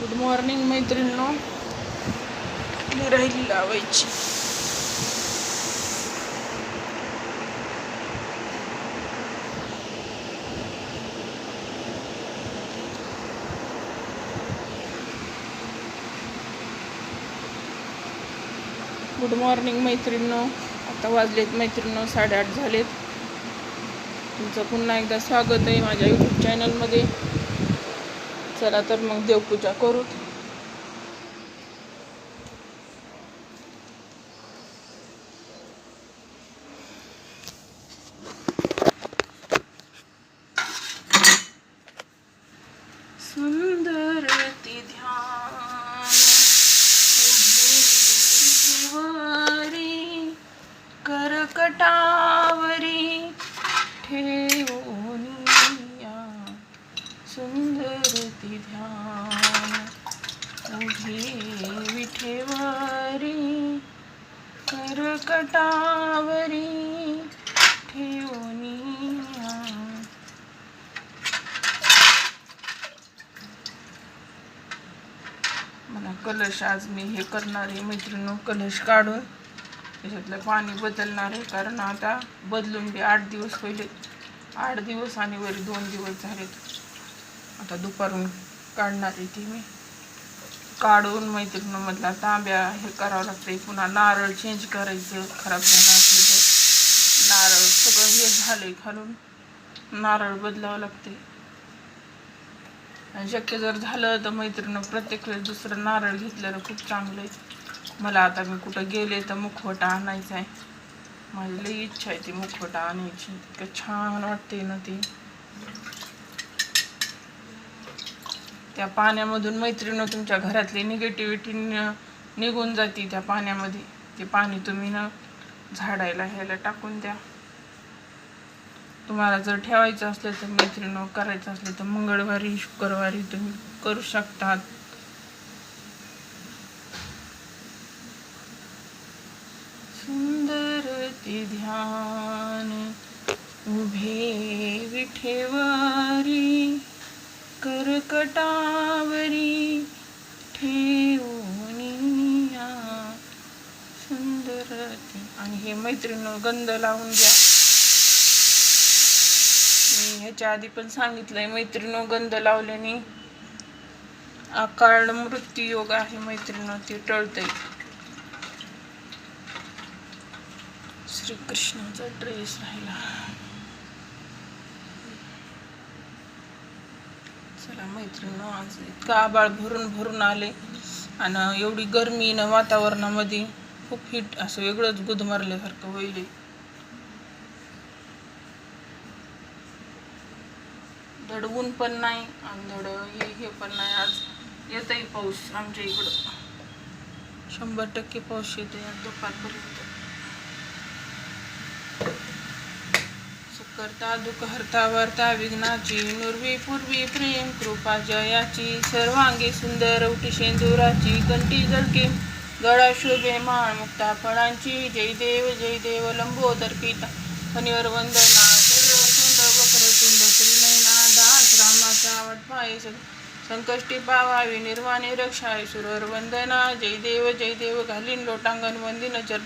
Good morning मैत्रिणींनो. मी राहिली लावायची. गुड मॉर्निंग मैत्रिणींनो. आता वाजलेत मैत्रिणींनो साडेआठ झालेत. तुमचं पुन्हा एकदा स्वागत आहे माझ्या यूट्यूब चॅनलमध्ये चला तर मग देवपूजा करू सुंदर सुंदर ती ध्यान. उभी करकटावरी ठेवनिया मला कलश आज मी हे करणार आहे मैत्रिणी कलश काढून. त्याच्यातलं पाणी बदलणार आहे कारण आता बदलून बी आठ दिवस पहिले. आठ दिवस आणि वरी दोन दिवस झालेत. आता दुपारून काढणार आहे ती मी. काढून मैत्रिणीमधला तांब्या हे करावं लागतंय. पुन्हा नारळ चेंज करायचं खराब झालं असलं तर. नारळ सगळं हे झालंय घालून नारळ बदलावं लागते आणि शक्य जर झालं तर मैत्रिणी प्रत्येक वेळेस दुसरं नारळ घेतलेलं खूप चांगलं आहे. मला आता मी कुठं गेले तर मुखवटा आणायचा आहे. माझी लई इच्छा आहे ती मुखवटा आणायची. इतकं छान वाटते ना ती. त्या पाण्यामधून मैत्रिणी तुमच्या घरातली निगेटिव्हिटी निघून जाते त्या पाण्यामध्ये. ते पाणी तुम्ही ना झाडायला ह्याला टाकून द्या. तुम्हाला जर ठेवायचं असलं तर मैत्रिणी करायचं असलं तर मंगळवारी शुक्रवारी तुम्ही करू शकतात. सुंदर ते ध्यान उभे विठेवारी करकटावरी ठेवूनिया सुंदर आणि हे मैत्रिणी गंध लावून द्या. मी ह्याच्या आधी पण सांगितलंय मैत्रिणी गंध लावल्याने अकाळ मृत्यू योग आहे मैत्रिणी ते टळतंय. श्रीकृष्णाचा ड्रेस राहिला. मैत्रिणीनं आज इतकं आबाळ भरून भरून आले. आणि एवढी गरमी न वातावरणामध्ये खूप हिट असं वेगळंच गुदमरल्यासारखं होईल धड ऊन पण नाही आणि धड हे हे पण नाही. आज येतही पाऊस आमच्या इकडं. शंभर टक्के पाऊस येतो आज दुपारपर्यंत. करता दुःख हरता विघ्नाची नुर्वी पूर्वी प्रेम कृपा जयाची सर्वांगी सुंदर उठी शेंदुराची कंटी जळके गळा शोभे माळ मुक्ता फळांची जय देव जय देव लंबोदर पिता फणीवर वंदना सर्व सुंद वक्र तुंड श्रीनयना दास रामाचा आवड संकष्टी पावावी निर्वाणी रक्षाय सुरवर वंदना जय देव जय देव घालीन लोटांगण वंदिन चर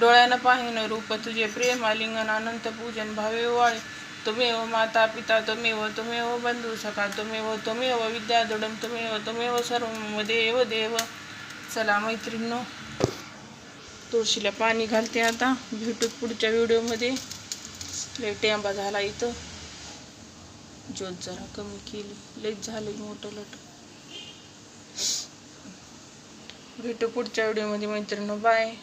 डोळ्यानं पाहिन रूप तुझे प्रेम आलिंगन अनंत पूजन भावे वाळे तुमेव माता पिता तुमेव तुमेव बंधू सखा तुमेव तुमेव विद्या दृढम तुम्ही तुमेव सर्व देव देव. चला मैत्रिणीनो तुळशीला पाणी घालते आता. भेटू पुढच्या व्हिडिओमध्ये. लेट आंबा झाला इथं. ज्योत जरा कमी केली. लईच झालं मोठं लट. भेटू पुढच्या व्हिडिओमध्ये मैत्रिणीनो. बाय.